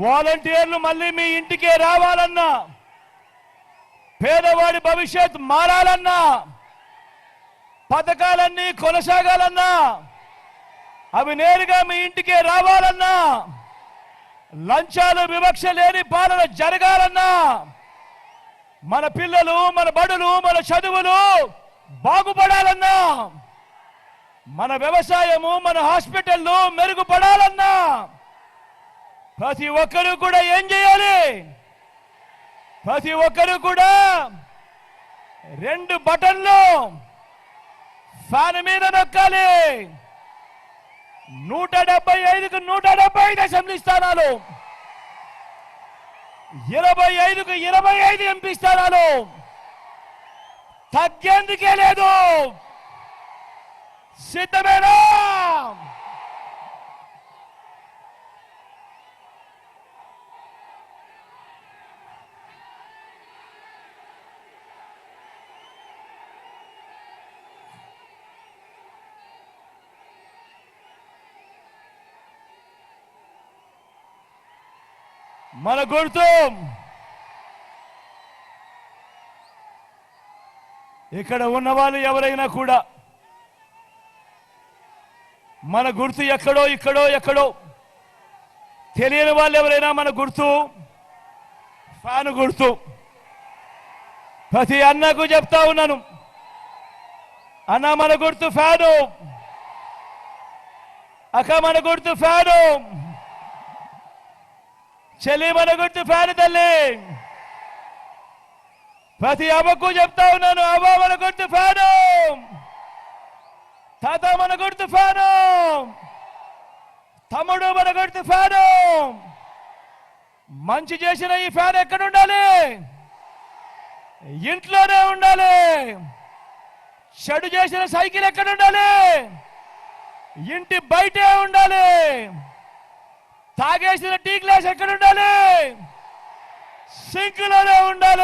వాలంటీర్లు మళ్ళీ మీ ఇంటికే రావాలన్నా పేదవాడి భవిష్యత్ మారాలన్నా పథకాలన్నీ కొనసాగాలన్నా అవి నేరుగా మీ ఇంటికే రావాలన్నా లంచాలు వివక్ష లేని పాలన జరగాలన్నా మన పిల్లలు మన బడులు మన చదువులు బాగుపడాలన్నా మన వ్యవసాయము మన హాస్పిటల్లు మెరుగుపడాలన్నా ప్రతి ఒక్కరూ కూడా ఏం చేయాలి? ప్రతి ఒక్కరూ కూడా రెండు బటన్లు ఫ్యాన్ మీద నొక్కాలి. నూట డెబ్బై ఐదుకు నూట డెబ్బై ఐదు అసెంబ్లీ స్థానాలు. ఇరవై ఐదుకు ఇరవై ఐదు ఎంపీ స్థానాలు. తగ్గేందుకే లేదు. సిద్ధమేనా? మన గుర్తు ఇక్కడ ఉన్న వాళ్ళు ఎవరైనా కూడా మన గుర్తు ఎక్కడో ఇక్కడో ఎక్కడో తెలియని వాళ్ళు ఎవరైనా మన గుర్తు ఫ్యాన్ గుర్తు. ప్రతి అన్నకు చెప్తా ఉన్నాను. అన్న మన గుర్తు ఫ్యాను. అక్క మన గుర్తు ఫ్యాను. చెల్లి మన గుర్తు ఫ్యాన్ తల్లి. ప్రతి అవ్వకు చెప్తా ఉన్నాను అవ్వ మన గుర్తు ఫ్యాను. తాత మన గుర్తు ఫ్యాను. తమ్ముడు మన గుర్తు ఫ్యాను. మంచి చేసిన ఈ ఫ్యాన్ ఎక్కడ ఉండాలి? ఇంట్లోనే ఉండాలి. చెడు చేసిన సైకిల్ ఎక్కడ ఉండాలి? ఇంటి బయటే ఉండాలి. తాగేసిన టీ గ్లాస్ ఎక్కడ ఉండాలి? సింక్లోనే ఉండాలి.